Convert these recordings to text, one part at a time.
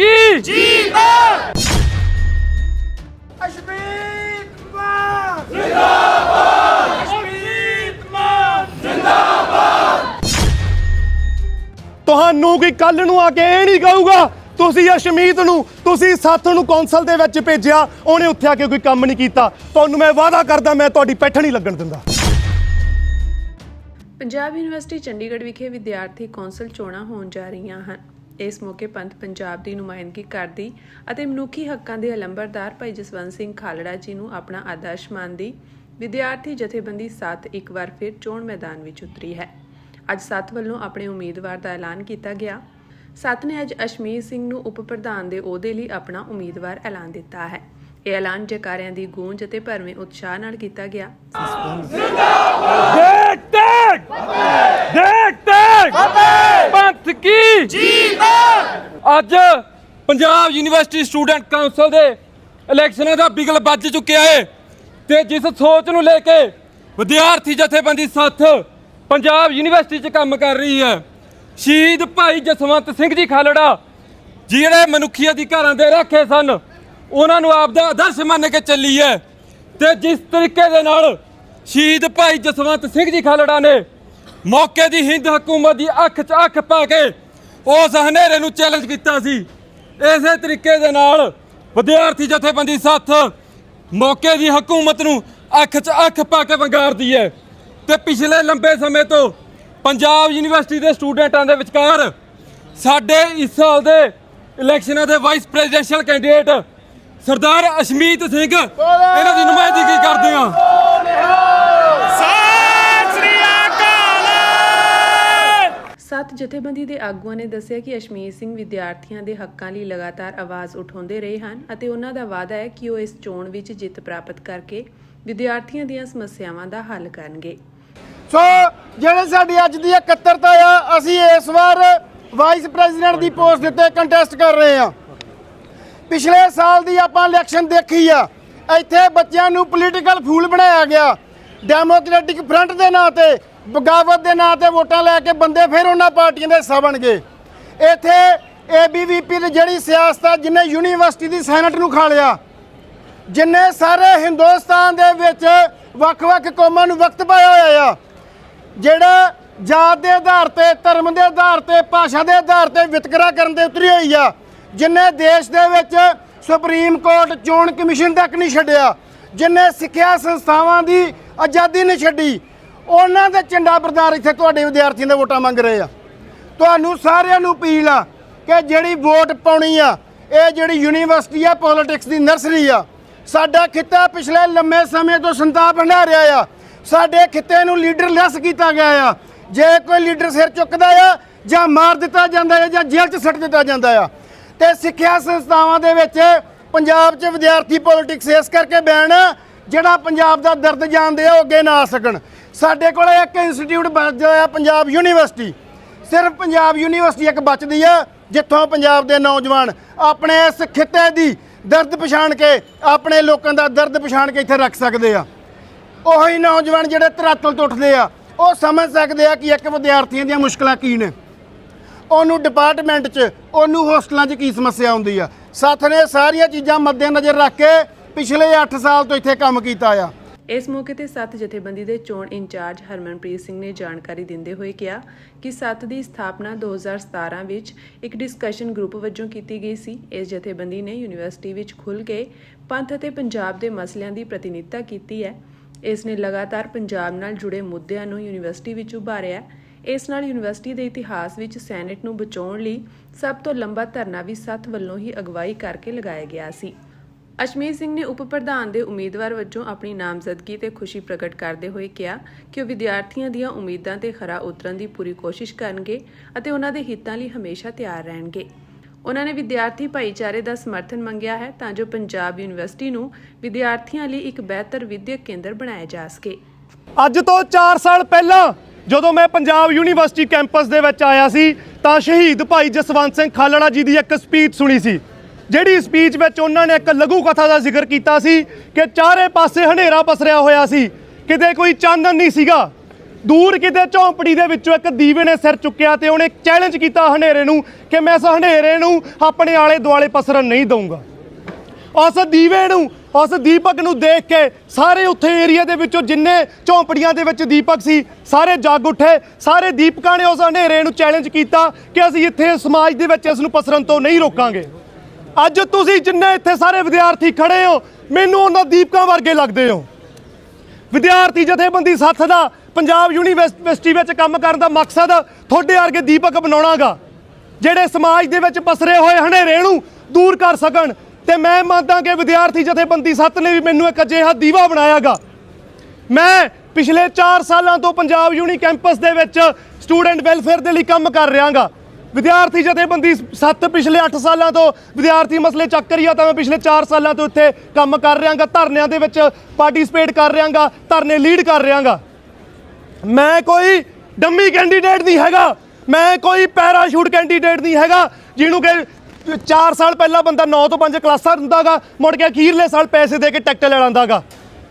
ਕੀ? ਅਸ਼ਮੀਤ ਮਾਨ ਜਿੰਦਾਬਾਦ ਅਸ਼ਮੀਤ ਮਾਨ ਤੁਹਾਨੂੰ ਕੋਈ ਕੱਲ ਨੂੰ ਆ ਕੇ ਇਹ ਨਹੀਂ ਕਹੂਗਾ ਤੁਸੀਂ ਅਸ਼ਮੀਤ ਨੂੰ ਤੁਸੀਂ ਸਾਥ ਨੂੰ ਕੌਂਸਲ ਦੇ ਵਿੱਚ ਭੇਜਿਆ ਉਹਨੇ ਉੱਥੇ ਆ ਕੇ ਕੋਈ ਕੰਮ ਨਹੀਂ ਕੀਤਾ। ਤੁਹਾਨੂੰ ਮੈਂ ਵਾਅਦਾ ਕਰਦਾ ਮੈਂ ਤੁਹਾਡੀ ਪੈਠ ਨਹੀਂ ਲੱਗਣ ਦਿੰਦਾ। ਪੰਜਾਬ ਯੂਨੀਵਰਸਿਟੀ ਚੰਡੀਗੜ੍ਹ ਵਿਖੇ ਵਿਦਿਆਰਥੀ ਕੌਂਸਲ ਚੋਣਾਂ ਹੋਣ ਜਾ ਰਹੀਆਂ ਹਨ। ਇਸ ਮੌਕੇ ਪੰਥ ਪੰਜਾਬ ਦੀ ਨੁਮਾਇੰਦਗੀ ਕਰਦੀ ਅਤੇ ਮਨੁੱਖੀ ਹੱਕਾਂ ਦੇ ਅਲੰਬਰਦਾਰ ਭਾਈ ਜਸਵੰਤ ਸਿੰਘ ਖਾਲੜਾ ਜੀ ਨੂੰ ਆਪਣਾ ਆਦਰਸ਼ ਮੰਨਦੀ, ਵਿਦਿਆਰਥੀ ਜਥੇਬੰਦੀ ਸੱਤ ਇੱਕ ਵਾਰ ਫਿਰ ਚੋਣ ਮੈਦਾਨ ਵਿੱਚ ਉਤਰੀ ਹੈ। ਅੱਜ ਸੱਤ ਵੱਲੋਂ ਆਪਣੇ ਉਮੀਦਵਾਰ ਦਾ ਐਲਾਨ ਕੀਤਾ ਗਿਆ। ਸੱਤ ਨੇ ਅੱਜ ਅਸ਼ਮੀਰ ਸਿੰਘ ਨੂੰ ਉਪ ਪ੍ਰਧਾਨ ਦੇ ਅਹੁਦੇ ਲਈ ਆਪਣਾ ਉਮੀਦਵਾਰ ਐਲਾਨ ਦਿੱਤਾ ਹੈ। ਇਹ ਐਲਾਨ ਜੈਕਾਰਿਆਂ ਦੀ ਗੂੰਜ ਅਤੇ ਭਰਵੇਂ ਉਤਸ਼ਾਹ ਨਾਲ ਕੀਤਾ ਗਿਆ ਦੇਖ ਦੇਖ ਦੇਖ ਦੇਖ ਕੀ? ਅੱਜ ਪੰਜਾਬ ਯੂਨੀਵਰਸਿਟੀ ਸਟੂਡੈਂਟ ਕਾਉਂਸਲ ਦੇ ਇਲੈਕਸ਼ਨਾਂ ਦਾ ਬਿਗਲ ਵੱਜ ਚੁੱਕਿਆ ਹੈ ਤੇ ਜਿਸ ਸੋਚ ਨੂੰ ਲੈ ਕੇ ਵਿਦਿਆਰਥੀ ਜਥੇਬੰਦੀ ਸਾਥ ਪੰਜਾਬ ਯੂਨੀਵਰਸਿਟੀ 'ਚ ਕੰਮ ਕਰ ਰਹੀ ਹੈ। ਸ਼ਹੀਦ ਭਾਈ ਜਸਵੰਤ ਸਿੰਘ ਜੀ ਖਾਲੜਾ ਜਿਹੜੇ ਮਨੁੱਖੀ ਅਧਿਕਾਰਾਂ ਦੇ ਰੱਖੇ ਸਨ ਉਹਨਾਂ ਨੂੰ ਆਪ ਦਾ ਆਦਰਸ਼ ਮੰਨ ਕੇ ਚੱਲੀ ਹੈ ਤੇ ਜਿਸ ਤਰੀਕੇ ਦੇ ਨਾਲ ਸ਼ਹੀਦ ਭਾਈ ਜਸਵੰਤ ਸਿੰਘ ਜੀ ਖਾਲੜਾ ਨੇ ਮੌਕੇ ਦੀ ਹਿੰਦ ਹਕੂਮਤ ਦੀ ਅੱਖ 'ਚ ਅੱਖ ਪਾ ਕੇ ਉਸ ਹਨੇਰੇ ਨੂੰ ਚੈਲੰਜ ਕੀਤਾ ਸੀ। ਇਸੇ ਤਰੀਕੇ ਦੇ ਨਾਲ ਵਿਦਿਆਰਥੀ ਜਥੇਬੰਦੀ ਸਾਥ ਮੌਕੇ ਦੀ ਹਕੂਮਤ ਨੂੰ ਅੱਖ 'ਚ ਅੱਖ ਪਾ ਕੇ ਵੰਗਾਰਦੀ ਹੈ ਤੇ ਪਿਛਲੇ ਲੰਬੇ ਸਮੇਂ ਤੋਂ ਪੰਜਾਬ ਯੂਨੀਵਰਸਿਟੀ ਦੇ ਸਟੂਡੈਂਟਾਂ ਦੇ ਵਿਚਕਾਰ ਸਾਡੇ ਇਸ ਸਾਲ ਦੇ ਇਲੈਕਸ਼ਨਾਂ ਦੇ vice presidential candidate Sardar Ashmeet Singh, ਇਹਨਾਂ ਦੀ ਨੁਮਾਇੰਦਗੀ ਕਰਦੇ ਹਾਂ ਸਤਿ ਸ੍ਰੀ ਅਕਾਲ ਸੱਤ ਜਥੇਬੰਦੀ ਦੇ ਆਗੂਆਂ ਨੇ ਦੱਸਿਆ ਕਿ ਅਸ਼ਮੀਤ ਸਿੰਘ ਵਿਦਿਆਰਥੀਆਂ ਦੇ ਹੱਕਾਂ ਲਈ ਲਗਾਤਾਰ ਆਵਾਜ਼ ਉਠਾਉਂਦੇ ਰਹੇ ਹਨ ਅਤੇ ਉਹਨਾਂ ਦਾ ਵਾਅਦਾ ਹੈ ਕਿ ਉਹ ਇਸ ਚੋਣ ਵਿੱਚ ਜਿੱਤ ਪ੍ਰਾਪਤ ਕਰਕੇ ਵਿਦਿਆਰਥੀਆਂ ਦੀਆਂ ਸਮੱਸਿਆਵਾਂ ਦਾ ਹੱਲ ਕਰਨਗੇ। ਸੋ, ਜਿਹੜੇ ਸਾਡੀ ਅੱਜ ਦੀ ਇਕੱਤਰਤਾ ਆ, ਅਸੀਂ ਇਸ ਵਾਰ ਵਾਈਸ ਪ੍ਰੈਜ਼ੀਡੈਂਟ ਦੀ ਪੋਸਟ ਉੱਤੇ ਕੰਟੈਸਟ ਕਰ ਰਹੇ ਆ ਪਿਛਲੇ ਸਾਲ ਦੀ ਆਪਾਂ ਇਲੈਕਸ਼ਨ ਦੇਖੀ ਆ, ਇੱਥੇ ਬੱਚਿਆਂ ਨੂੰ ਪੋਲੀਟੀਕਲ ਫੂਲ ਬਣਾਇਆ ਗਿਆ। ਡੈਮੋਕ੍ਰੈਟਿਕ ਫਰੰਟ ਦੇ ਨਾਂ ਤੇ ਬਗਾਵਤ ਦੇ ਨਾਂ ਤੇ ਵੋਟਾਂ ਲੈ ਕੇ ਬੰਦੇ ਫਿਰ ਉਹਨਾਂ ਪਾਰਟੀਆਂ ਦੇ ਹਿੱਸਾ ਬਣ ਗਏ। ਇੱਥੇ ਏਬੀਵੀਪੀ ਦੀ ਜਿਹੜੀ ਸਿਆਸਤ ਆ ਜਿਹਨੇ ਯੂਨੀਵਰਸਿਟੀ ਦੀ ਸੈਨੇਟ ਨੂੰ ਖਾ ਲਿਆ, ਜਿੰਨੇ ਸਾਰੇ ਹਿੰਦੁਸਤਾਨ ਦੇ ਵਿੱਚ ਵੱਖ-ਵੱਖ ਕੌਮਾਂ ਨੂੰ ਵਕਤ ਪਾਇਆ ਹੋਇਆ ਆ, ਜਿਹੜਾ ਜਾਤ ਦੇ ਆਧਾਰ ਤੇ, ਧਰਮ ਦੇ ਆਧਾਰ ਤੇ, ਭਾਸ਼ਾ ਦੇ ਆਧਾਰ ਤੇ ਵਿਤਕਰਾ ਕਰਨ ਦੇ ਉਤਰੀ ਹੋਈ ਆ, ਜਿਨੇ ਦੇਸ਼ ਦੇ ਵਿੱਚ ਸੁਪਰੀਮ ਕੋਰਟ ਚੋਣ ਕਮਿਸ਼ਨ ਤੱਕ ਨਹੀਂ ਛੱਡਿਆ, ਜਿਨੇ ਸਿੱਖਿਆ ਸੰਸਥਾਵਾਂ ਦੀ ਆਜ਼ਾਦੀ ਨਹੀਂ ਛੱਡੀ ਉਹਨਾਂ ਦੇ ਝੰਡਾ ਬਰਦਾਰ ਇੱਥੇ ਤੁਹਾਡੇ ਵਿਦਿਆਰਥੀਆਂ ਦੇ ਵੋਟਾਂ ਮੰਗ ਰਹੇ ਆ। ਤੁਹਾਨੂੰ ਸਾਰਿਆਂ ਨੂੰ ਅਪੀਲ ਆ ਕਿ ਜਿਹੜੀ ਵੋਟ ਪਾਉਣੀ ਆ ਇਹ ਜਿਹੜੀ ਯੂਨੀਵਰਸਿਟੀ ਆ ਪੋਲਿਟਿਕਸ ਦੀ ਨਰਸਰੀ ਆ ਸਾਡਾ ਖਿੱਤਾ ਪਿਛਲੇ ਲੰਮੇ ਸਮੇਂ ਤੋਂ ਸੰਤਾਪ ਹੰਢਾ ਰਿਹਾ ਆ। ਸਾਡੇ ਖਿੱਤੇ ਨੂੰ ਲੀਡਰਲੈਸ ਕੀਤਾ ਗਿਆ ਆ। ਜੇ ਕੋਈ ਲੀਡਰ ਸਿਰ ਚੁੱਕਦਾ ਆ ਜਾਂ ਮਾਰ ਦਿੱਤਾ ਜਾਂਦਾ ਆ ਜਾਂ ਜੇਲ੍ਹ 'ਚ ਸੱਟ ਦਿੱਤਾ ਜਾਂਦਾ ਆ। ਤੇ ਸਿੱਖਿਆ ਸੰਸਥਾਵਾਂ ਦੇ ਵਿੱਚ ਪੰਜਾਬ 'ਚ ਵਿਦਿਆਰਥੀ ਪੋਲਿਟਿਕਸ ਇਸ ਕਰਕੇ ਬੈਨ ਆ, ਜਿਹੜਾ ਪੰਜਾਬ ਦਾ ਦਰਦ ਜਾਣਦੇ ਆ, ਉਹ ਅੱਗੇ ਨਾ ਆ ਸਕਣ। ਸਾਡੇ ਕੋਲ ਇੱਕ ਇੰਸਟੀਚਿਊਟ ਬਚਦਾ ਆ ਪੰਜਾਬ ਯੂਨੀਵਰਸਿਟੀ। ਸਿਰਫ ਪੰਜਾਬ ਯੂਨੀਵਰਸਿਟੀ ਇੱਕ ਬਚਦੀ ਆ, ਜਿੱਥੋਂ ਪੰਜਾਬ ਦੇ ਨੌਜਵਾਨ ਆਪਣੇ ਇਸ ਖਿੱਤੇ ਦੀ ਦਰਦ ਪਛਾਣ ਕੇ, ਆਪਣੇ ਲੋਕਾਂ ਦਾ ਦਰਦ ਪਛਾਣ ਕੇ ਇੱਥੇ ਰੱਖ ਸਕਦੇ ਆ। ਉਹੀ ਨੌਜਵਾਨ ਜਿਹੜੇ ਧਰਾਤਲ ਤੋਂ ਉੱਠਦੇ ਆ, ਉਹ ਸਮਝ ਸਕਦੇ ਆ ਕਿ ਇੱਕ ਵਿਦਿਆਰਥੀਆਂ ਦੀਆਂ ਮੁਸ਼ਕਲਾਂ ਕੀ ਨੇ। ਉਹਨੂੰ ਡਿਪਾਰਟਮੈਂਟ 'ਚ, ਉਹਨੂੰ ਹੋਸਟਲਾਂ 'ਚ ਕੀ ਸਮੱਸਿਆ ਆਉਂਦੀ ਆ? ਸਾਥ ਨੇ ਸਾਰੀਆਂ ਚੀਜ਼ਾਂ ਮੱਦੇਨਜ਼ਰ ਰੱਖ ਕੇ ਪਿਛਲੇ 8 ਸਾਲ ਤੋਂ ਇੱਥੇ ਕੰਮ ਕੀਤਾ ਆ। ਇਸ ਮੌਕੇ ਤੇ ਸੱਤ ਜਥੇਬੰਦੀ ਦੇ ਚੋਣ ਇੰਚਾਰਜ ਹਰਮਨਪ੍ਰੀਤ ਸਿੰਘ ਨੇ ਜਾਣਕਾਰੀ ਦਿੰਦੇ ਹੋਏ ਕਿਹਾ ਕਿ ਸੱਤ ਦੀ ਸਥਾਪਨਾ 2017 ਵਿੱਚ ਇੱਕ ਡਿਸਕਸ਼ਨ ਗਰੁੱਪ ਵਜੋਂ ਕੀਤੀ ਗਈ ਸੀ। ਇਸ ਜਥੇਬੰਦੀ ਨੇ ਯੂਨੀਵਰਸਿਟੀ ਵਿੱਚ ਖੁੱਲ੍ਹ ਕੇ ਪੰਥ ਅਤੇ ਪੰਜਾਬ ਦੇ ਮਸਲਿਆਂ ਦੀ ਪ੍ਰਤੀਨਿਧਤਾ ਕੀਤੀ ਹੈ। ਇਸ ਨੇ ਲਗਾਤਾਰ ਪੰਜਾਬ ਨਾਲ ਜੁੜੇ ਮੁੱਦਿਆਂ ਨੂੰ ਯੂਨੀਵਰਸਿਟੀ ਵਿੱਚ ਉਭਾਰਿਆ ਇਸ ਨਾਲ ਯੂਨੀਵਰਸਿਟੀ ਦੇ ਇਤਿਹਾਸ ਵਿੱਚ ਸੈਨੇਟ ਨੂੰ ਬਚਾਉਣ ਲਈ ਸਭ ਤੋਂ ਲੰਬਾ ਧਰਨਾ ਵੀ ਸੱਤ ਵੱਲੋਂ ਹੀ ਅਗਵਾਈ ਕਰਕੇ ਲਗਾਇਆ ਗਿਆ ਸੀ। ਅਸ਼ਮੀਤ ਸਿੰਘ ਨੇ ਉਪ ਪ੍ਰਧਾਨ ਦੇ ਉਮੀਦਵਾਰ ਵਜੋਂ ਆਪਣੀ ਨਾਮਜ਼ਦਗੀ ਤੇ ਖੁਸ਼ੀ ਪ੍ਰਗਟ ਕਰਦੇ ਹੋਏ ਕਿਹਾ ਕਿ ਉਹ ਵਿਦਿਆਰਥੀਆਂ ਦੀਆਂ ਉਮੀਦਾਂ ਤੇ ਖਰਾ ਉਤਰਨ ਦੀ ਪੂਰੀ ਕੋਸ਼ਿਸ਼ ਕਰਨਗੇ ਅਤੇ ਉਹਨਾਂ ਦੇ ਹਿੱਤਾਂ ਲਈ ਹਮੇਸ਼ਾ ਤਿਆਰ ਰਹਿਣਗੇ। ਉਹਨਾਂ ਨੇ ਵਿਦਿਆਰਥੀ ਭਾਈਚਾਰੇ ਦਾ ਸਮਰਥਨ ਮੰਗਿਆ ਹੈ ਤਾਂ ਜੋ ਪੰਜਾਬ ਯੂਨੀਵਰਸਿਟੀ ਨੂੰ ਵਿਦਿਆਰਥੀਆਂ ਲਈ ਇੱਕ ਬਿਹਤਰ ਵਿਦਿਅਕ ਕੇਂਦਰ ਬਣਾਇਆ ਜਾ ਸਕੇ। ਅੱਜ ਤੋਂ 4 ਸਾਲ ਪਹਿਲਾਂ ਜਦੋਂ ਮੈਂ ਪੰਜਾਬ ਯੂਨੀਵਰਸਿਟੀ ਕੈਂਪਸ ਦੇ ਵਿੱਚ ਆਇਆ ਸੀ ਤਾਂ ਸ਼ਹੀਦ ਭਾਈ ਜਸਵੰਤ ਸਿੰਘ ਖਾਲੜਾ ਜੀ ਦੀ ਇੱਕ ਸਪੀਚ ਸੁਣੀ ਸੀ। ਜਿਹੜੀ ਸਪੀਚ ਵਿੱਚ ਉਹਨਾਂ ਨੇ ਇੱਕ ਲਘੂ ਕਥਾ ਦਾ ਜ਼ਿਕਰ ਕੀਤਾ ਸੀ ਕਿ ਚਾਰੇ ਪਾਸੇ ਹਨੇਰਾ ਪਸਰਿਆ ਹੋਇਆ ਸੀ, ਕਿਤੇ ਕੋਈ ਚਾਨਣ ਨਹੀਂ ਸੀਗਾ। ਦੂਰ ਕਿਤੇ ਝੌਂਪੜੀ ਦੇ ਵਿੱਚੋਂ ਇੱਕ ਦੀਵੇ ਨੇ ਸਿਰ ਚੁੱਕਿਆ ਤੇ ਉਹਨੇ ਚੈਲੰਜ ਕੀਤਾ ਹਨੇਰੇ ਨੂੰ ਕਿ ਮੈਂ ਇਸ ਹਨੇਰੇ ਨੂੰ ਆਪਣੇ ਆਲੇ ਦੁਆਲੇ ਪਸਰਨ ਨਹੀਂ ਦਊਂਗਾ। ਉਸ ਦੀਵੇ ਨੂੰ, ਉਸ ਦੀਪਕ ਨੂੰ ਦੇਖ ਕੇ ਸਾਰੇ ਉੱਥੇ ਏਰੀਆ ਦੇ ਵਿੱਚੋਂ ਜਿੰਨੇ ਝੌਂਪੜੀਆਂ ਦੇ ਵਿੱਚ ਦੀਪਕ ਸੀ, ਸਾਰੇ ਜਾਗ ਉੱਠੇ, ਸਾਰੇ ਦੀਪਕਾਂ ਨੇ ਉਸ ਹਨੇਰੇ ਨੂੰ ਚੈਲੰਜ ਕੀਤਾ ਕਿ ਅਸੀਂ ਇੱਥੇ ਸਮਾਜ ਦੇ ਵਿੱਚ ਇਸ ਨੂੰ ਪਸਰਨ ਤੋਂ ਨਹੀਂ ਰੋਕਾਂਗੇ। ਅੱਜ ਤੁਸੀਂ ਜਿੰਨੇ ਇੱਥੇ ਸਾਰੇ ਵਿਦਿਆਰਥੀ ਖੜੇ ਹੋ, ਮੈਨੂੰ ਉਹਨਾਂ ਦੀਪਕਾਂ ਵਰਗੇ ਲੱਗਦੇ ਹੋ। ਵਿਦਿਆਰਥੀ ਜਥੇਬੰਦੀ ਸੱਥ ਦਾ, ਪੰਜਾਬ ਯੂਨੀਵਰਸਿਟੀ ਵਿੱਚ ਕੰਮ ਕਰਨ ਦਾ ਮਕਸਦ ਤੁਹਾਡੇ ਵਰਗੇ ਦੀਪਕ ਬਣਾਉਣਾਗਾ, ਜਿਹੜੇ ਸਮਾਜ ਦੇ ਵਿੱਚ ਪਸਰੇ ਹੋਏ ਹਨੇਰੇ ਨੂੰ ਦੂਰ ਕਰ ਸਕਣ। ਤੇ ਮੈਂ ਮੰਨਦਾ ਕਿ ਵਿਦਿਆਰਥੀ ਜਥੇਬੰਦੀ ਸੱਤ ਨੇ ਵੀ ਮੈਨੂੰ ਇੱਕ ਅਜਿਹਾ ਦੀਵਾ ਬਣਾਇਆਗਾ। ਮੈਂ ਪਿਛਲੇ 4 ਸਾਲਾਂ ਤੋਂ ਪੰਜਾਬ ਯੂਨੀ ਕੈਂਪਸ ਦੇ ਵਿੱਚ ਸਟੂਡੈਂਟ ਵੈਲਫੇਅਰ ਦੇ ਲਈ ਕੰਮ ਕਰ ਰਿਹਾਗਾ। ਵਿਦਿਆਰਥੀ ਜਥੇਬੰਦੀ ਸੱਤ ਪਿਛਲੇ 8 ਸਾਲਾਂ ਤੋਂ ਵਿਦਿਆਰਥੀ ਮਸਲੇ ਚੱਕ ਰਹੀ ਆ ਤਾਂ ਮੈਂ ਪਿਛਲੇ 4 ਸਾਲਾਂ ਤੋਂ ਇੱਥੇ ਕੰਮ ਕਰ ਰਿਹਾਗਾ ਧਰਨਿਆਂ ਦੇ ਵਿੱਚ ਪਾਰਟਿਸਿਪੇਟ ਕਰ ਰਿਹਾਗਾ ਧਰਨੇ ਲੀਡ ਕਰ ਰਿਹਾਗਾ ਮੈਂ ਕੋਈ ਡੰਮੀ ਕੈਂਡੀਡੇਟ ਨਹੀਂ ਹੈਗਾ, ਮੈਂ ਕੋਈ ਪੈਰਾਸ਼ੂਟ ਕੈਂਡੀਡੇਟ ਨਹੀਂ ਹੈਗਾ, ਜਿਹਨੂੰ ਕਿ 4 ਸਾਲ ਪਹਿਲਾਂ ਬੰਦਾ 9 ਤੋਂ 5 ਕਲਾਸਾਂ ਦਿੰਦਾਗਾ, ਮੁੜ ਕੇ ਅਖੀਰਲੇ ਸਾਲ ਪੈਸੇ ਦੇ ਕੇ ਟੈਕਟ ਲੈ ਲੈਂਦਾਗਾ।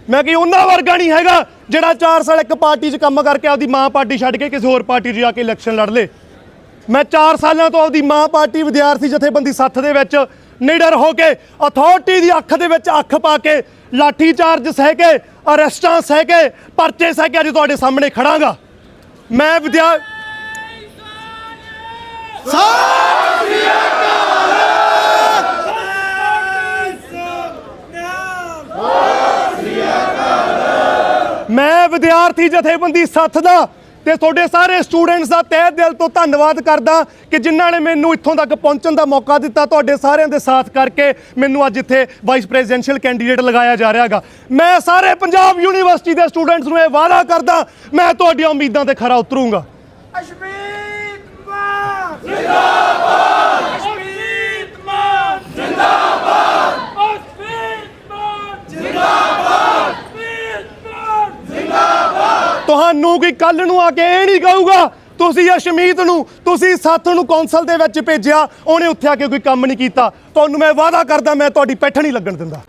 ਮੈਂ ਕਿ ਉਹਨਾਂ ਵਰਗਾ ਨਹੀਂ ਹੈਗਾ ਜਿਹੜਾ 4 ਸਾਲ ਇੱਕ ਪਾਰਟੀ 'ਚ ਕੰਮ ਕਰਕੇ ਆਪਦੀ ਮਾਂ ਪਾਰਟੀ ਛੱਡ ਕੇ ਕਿਸੇ ਹੋਰ ਪਾਰਟੀ 'ਚ ਜਾ ਕੇ ਇਲੈਕਸ਼ਨ ਲੜ ਲੇ। ਮੈਂ 4 ਸਾਲਾਂ ਤੋਂ ਆਪਦੀ ਮਾਂ ਪਾਰਟੀ ਵਿਦਿਆਰਥੀ ਜਥੇਬੰਦੀ ਸੱਥ ਦੇ ਵਿੱਚ ਨਿਡਰ ਹੋ ਕੇ ਅਥਾਰਟੀ ਦੀ ਅੱਖ ਦੇ ਵਿੱਚ ਅੱਖ ਪਾ ਕੇ ਲਾਠੀ ਚਾਰਜ ਸਹਿ ਕੇ, ਅਰੈਸਟਾਂ ਸਹਿ ਕੇ, ਪਰਚੇ ਸਹਿ ਕੇ ਅੱਜ ਤੁਹਾਡੇ ਸਾਹਮਣੇ ਖੜਾਂਗਾ। ਮੈਂ ਵਿਦਿਆ ਮੈਂ ਵਿਦਿਆਰਥੀ ਜਥੇਬੰਦੀ ਸੱਥ ਦਾ ਤੇ ਤੁਹਾਡੇ ਸਾਰੇ ਸਟੂਡੈਂਟਸ ਦਾ ਤਹਿ ਦਿਲ ਤੋਂ ਧੰਨਵਾਦ ਕਰਦਾ ਕਿ ਜਿਨ੍ਹਾਂ ਨੇ ਮੈਨੂੰ ਇੱਥੋਂ ਤੱਕ ਪਹੁੰਚਣ ਦਾ ਮੌਕਾ ਦਿੱਤਾ ਤੁਹਾਡੇ ਸਾਰਿਆਂ ਦੇ ਸਾਥ ਕਰਕੇ ਮੈਨੂੰ ਅੱਜ ਇੱਥੇ ਵਾਈਸ ਪ੍ਰੈਜ਼ੀਡੈਂਸ਼ੀਅਲ ਕੈਂਡੀਡੇਟ ਲਗਾਇਆ ਜਾ ਰਿਹਾਗਾ ਮੈਂ ਸਾਰੇ ਪੰਜਾਬ ਯੂਨੀਵਰਸਿਟੀ ਦੇ ਸਟੂਡੈਂਟਸ ਨੂੰ ਇਹ ਵਾਅਦਾ ਕਰਦਾ, ਮੈਂ ਤੁਹਾਡੀਆਂ ਉਮੀਦਾਂ ਤੇ ਖਰਾ ਉਤਰੂੰਗਾ। ਅਸ਼ਮੀਤ ਮਾਨ ਜਿੰਦਾਬਾਦ ਅਸ਼ਮੀਤ ਮਾਨ ਜਿੰਦਾਬਾਦ ਅਸ਼ਮੀਤ ਮਾਨ ਜਿੰਦਾਬਾਦ ਅਸ਼ਮੀਤ ਮਾਨ ਤੁਹਾਨੂੰ ਕੋਈ ਕੱਲ ਨੂੰ ਆ ਕੇ ਇਹ ਨਹੀਂ ਕਹੂਗਾ, ਤੁਸੀਂ ਅਸ਼ਮੀਤ ਨੂੰ, ਤੁਸੀਂ ਸਾਥ ਨੂੰ ਕੌਂਸਲ ਦੇ ਵਿੱਚ ਭੇਜਿਆ, ਉਹਨੇ ਉੱਥੇ ਆ ਕੇ ਕੋਈ ਕੰਮ ਨਹੀਂ ਕੀਤਾ। ਤੁਹਾਨੂੰ ਮੈਂ ਵਾਅਦਾ ਕਰਦਾ, ਮੈਂ ਤੁਹਾਡੀ ਪਿੱਠ ਨਹੀਂ ਲੱਗਣ ਦਿੰਦਾ।